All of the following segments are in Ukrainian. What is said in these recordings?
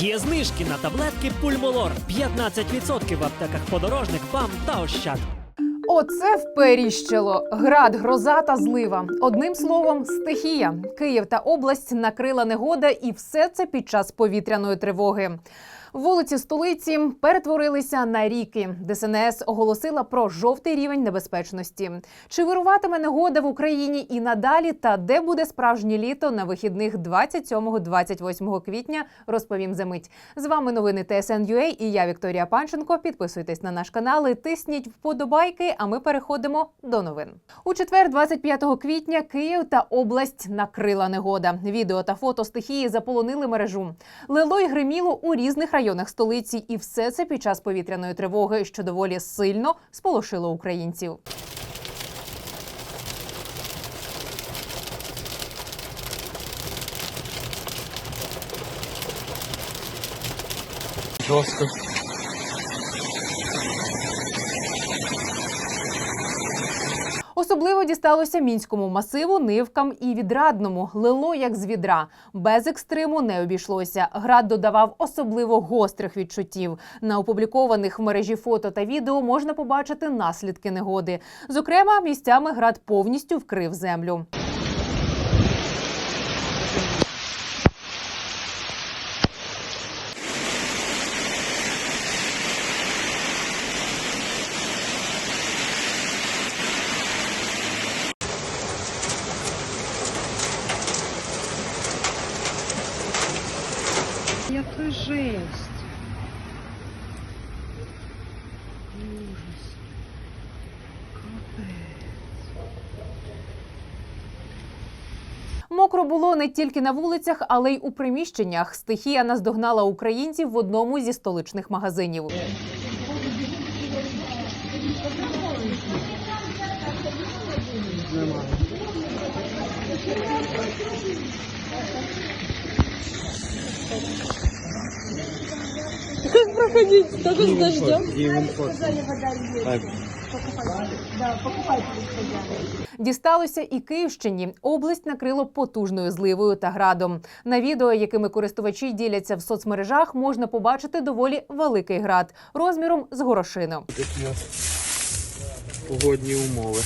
Є знижки на таблетки Пульмолор 15% в аптеках подорожник, ПАМ та Ощад. Оце вперіщило. Град, гроза та злива. Одним словом, стихія. Київ та область накрила негода, і все це під час повітряної тривоги. Вулиці столиці перетворилися на ріки. ДСНС оголосила про жовтий рівень небезпечності. Чи вируватиме негода в Україні і надалі? Та де буде справжнє літо на вихідних 27-28 квітня? Розповім за мить. З вами новини ТСН.UA і я Вікторія Панченко. Підписуйтесь на наш канал і тисніть вподобайки. А ми переходимо до новин. У четвер, 25 квітня, Київ та область накрила негода. Відео та фото стихії заполонили мережу. Лило й гриміло у різних районах столиці, і все це під час повітряної тривоги, що доволі сильно сполошило українців. Жорстко. Особливо дісталося мінському масиву, нивкам і відрадному. Лило як з відра. Без екстриму не обійшлося. Град додавав особливо гострих відчуттів. На опублікованих в мережі фото та відео можна побачити наслідки негоди. Зокрема, місцями град повністю вкрив землю. Яка жесть. Ужас. Мокро було не тільки на вулицях, але й у приміщеннях. Стихія наздогнала українців в одному зі столичних магазинів. Проходить, только с дождем. Він Так. Дісталося і Київщині. Область накрило потужною зливою та градом. На відео, якими користувачі діляться в соцмережах, можна побачити доволі великий град розміром з горошину. Такі погодні умови.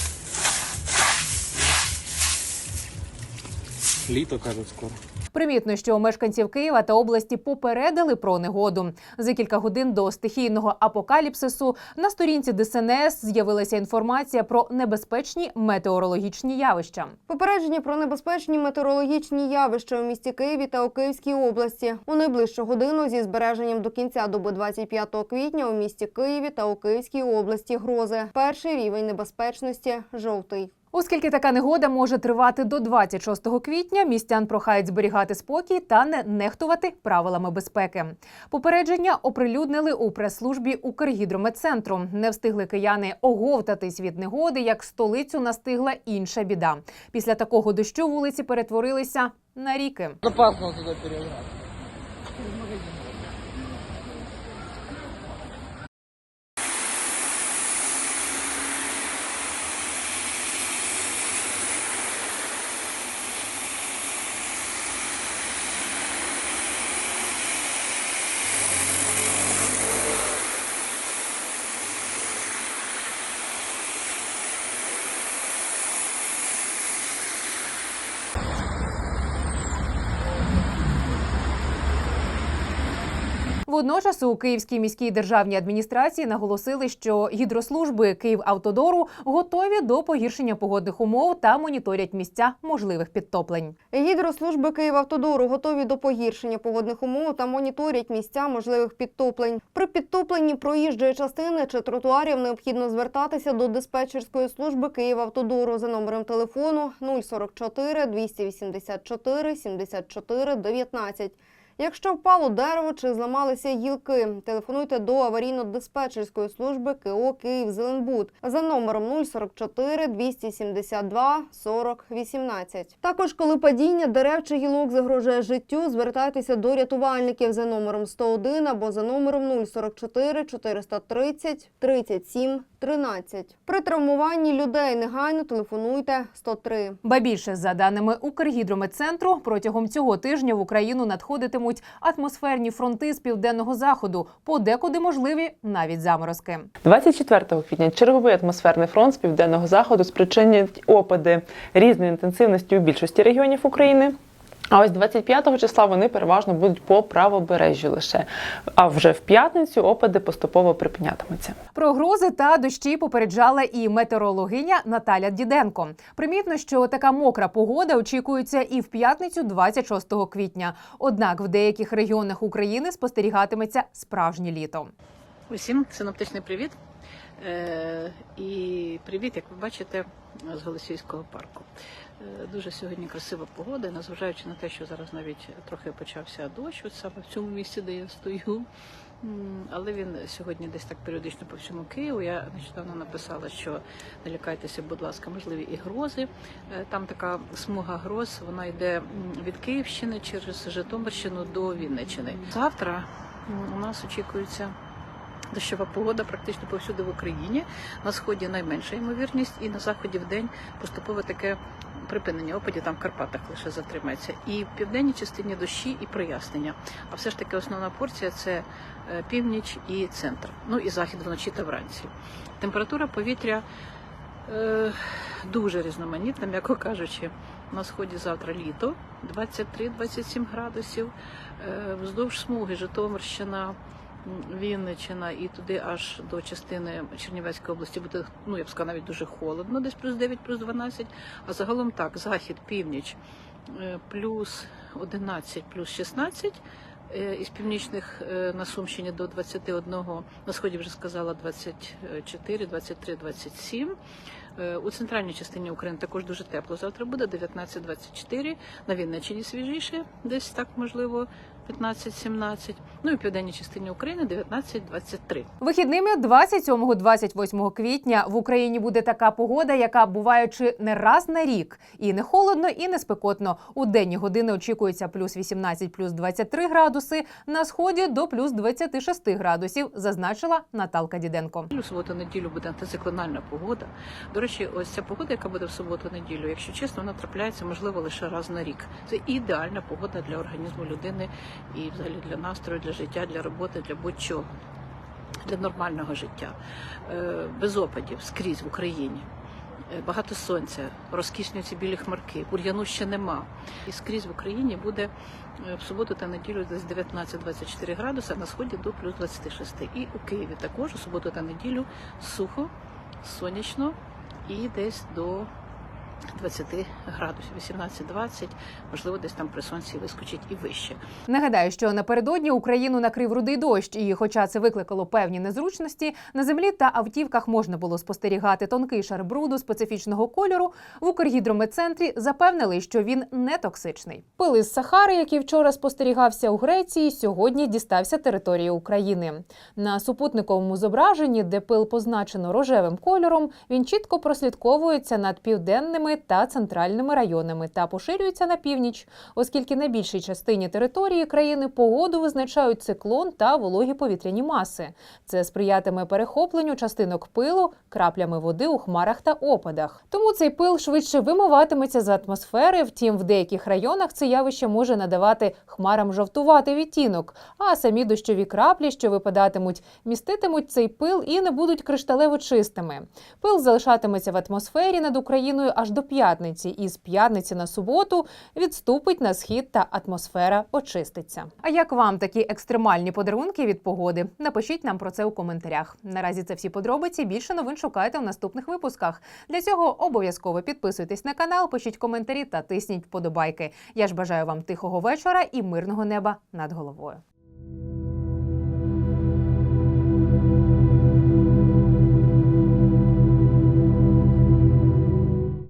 Літо кажуть скоро. Примітно, що мешканців Києва та області попередили про негоду. За кілька годин до стихійного апокаліпсису на сторінці ДСНС з'явилася інформація про небезпечні метеорологічні явища. Попередження про небезпечні метеорологічні явища у місті Києві та у Київській області у найближчу годину зі збереженням до кінця доби 25 квітня у місті Києві та у Київській області грози. Перший рівень небезпечності жовтий. Оскільки така негода може тривати до 26 квітня, містян прохають зберігати спокій та не нехтувати правилами безпеки. Попередження оприлюднили у прес-службі Укргідрометцентру. Не встигли кияни оговтатись від негоди, як столицю настигла інша біда. Після такого дощу вулиці перетворилися на ріки. Опасно туди переграти. Водночас у Київській міській державній адміністрації наголосили, що гідрослужби Київавтодору готові до погіршення погодних умов та моніторять місця можливих підтоплень. Гідрослужби Київавтодору готові до погіршення погодних умов та моніторять місця можливих підтоплень. При підтопленні проїжджої частини чи тротуарів необхідно звертатися до диспетчерської служби Київавтодору за номером телефону 044 284 74 19. Якщо впало дерево чи зламалися гілки, телефонуйте до аварійно-диспетчерської служби КО «Київзеленбуд» за номером 044 272 40 18. Також, коли падіння дерев чи гілок загрожує життю, звертайтеся до рятувальників за номером 101 або за номером 044 430 37 13. При травмуванні людей негайно телефонуйте 103. Ба більше за даними Укргідрометцентру, протягом цього тижня в Україну надходитимуть просуватимуть атмосферні фронти з південного заходу. Подекуди можливі навіть заморозки. 24 квітня черговий атмосферний фронт з південного заходу спричинять опади різної інтенсивності у більшості регіонів України. А ось 25 числа вони переважно будуть по правобережжю лише. А вже в п'ятницю опади поступово припинятимуться. Про грози та дощі попереджала і метеорологиня Наталя Діденко. Примітно, що така мокра погода очікується і в п'ятницю, 26 квітня. Однак в деяких регіонах України спостерігатиметься справжнє літо. Усім синоптичний привіт. Е, і привіт, як ви бачите, з Голосіївського парку. Е, дуже сьогодні красива погода, незважаючи на те, що зараз навіть трохи почався дощ, от саме в цьому місці, де я стою. Але він сьогодні десь так періодично по всьому Києву. Я нещодавно написала, що не лякайтеся, будь ласка, можливі і грози. Е, Там така смуга гроз, вона йде від Київщини через Житомирщину до Вінниччини. Завтра у нас очікується Дощова погода практично повсюди в Україні. На сході найменша ймовірність, і на заході в день поступове таке припинення опадів там в Карпатах лише затримається. І в південній частині дощі і прояснення. А все ж таки основна порція це е, північ і центр. Ну і захід вночі та вранці. Температура повітря е, дуже різноманітна, м'яко кажучи. На сході завтра літо 23-27 градусів. Е, вздовж смуги Житомирщина. М, Вінниччина і туди аж до частини Чернівецької області буде, ну я б сказала, навіть дуже холодно, десь плюс 9, плюс 12. А загалом так, захід, північ е, плюс 11, плюс 16. Е, Із північних е, на Сумщині до 21, на сході вже сказала 24, 23, 27. Е, У центральній частині України також дуже тепло. Завтра буде 19-24, на Вінниччині свіжіше, десь так можливо 15-17. Ну і в південній частині України 19-23. Вихідними 27-28 квітня в Україні буде така погода, яка буває чи не раз на рік. І не холодно, і не спекотно. У денні години очікується плюс 18, плюс 23 градуси. На сході до плюс 26 градусів, зазначила Наталка Діденко. У суботу-неділю буде антициклональна погода. До речі, ось ця погода, яка буде в суботу-неділю, якщо чесно, вона трапляється можливо лише раз на рік. Це ідеальна погода для організму людини і взагалі для настрою, для життя, для роботи, для будь-чого, для нормального життя. Е, Без опадів скрізь в Україні. Е, Багато сонця, розкішні ці білі хмарки, бур'яну ще нема. І скрізь в Україні буде е, в суботу та неділю десь 19-24 градуси, а на сході до плюс 26. І у Києві також у суботу та неділю сухо, сонячно і десь до 20 градусів, 18-20, можливо, десь там при сонці вискочить і вище. Нагадаю, що напередодні Україну накрив рудий дощ, і, хоча це викликало певні незручності, на землі та автівках можна було спостерігати тонкий шар бруду специфічного кольору. В Укргідрометцентрі запевнили, що він не токсичний. Пил із Сахари, який вчора спостерігався у Греції, сьогодні дістався території України. На супутниковому зображенні, де пил позначено рожевим кольором, він чітко прослідковується над південними та центральними районами та поширюється на північ, оскільки на більшій частині території країни погоду визначають циклон та вологі повітряні маси. Це сприятиме перехопленню частинок пилу краплями води у хмарах та опадах. Тому цей пил швидше вимиватиметься з атмосфери. Втім, в деяких районах це явище може надавати хмарам жовтуватий відтінок, а самі дощові краплі, що випадатимуть, міститимуть цей пил і не будуть кришталево чистими. Пил залишатиметься в атмосфері над Україною аж до п'ятниці, і з п'ятниці на суботу відступить на схід та атмосфера очиститься. А як вам такі екстремальні подарунки від погоди? Напишіть нам про це у коментарях. Наразі це всі подробиці. Більше новин шукайте в наступних випусках. Для цього обов'язково підписуйтесь на канал, пишіть коментарі та тисніть вподобайки. Я ж бажаю вам тихого вечора і мирного неба над головою.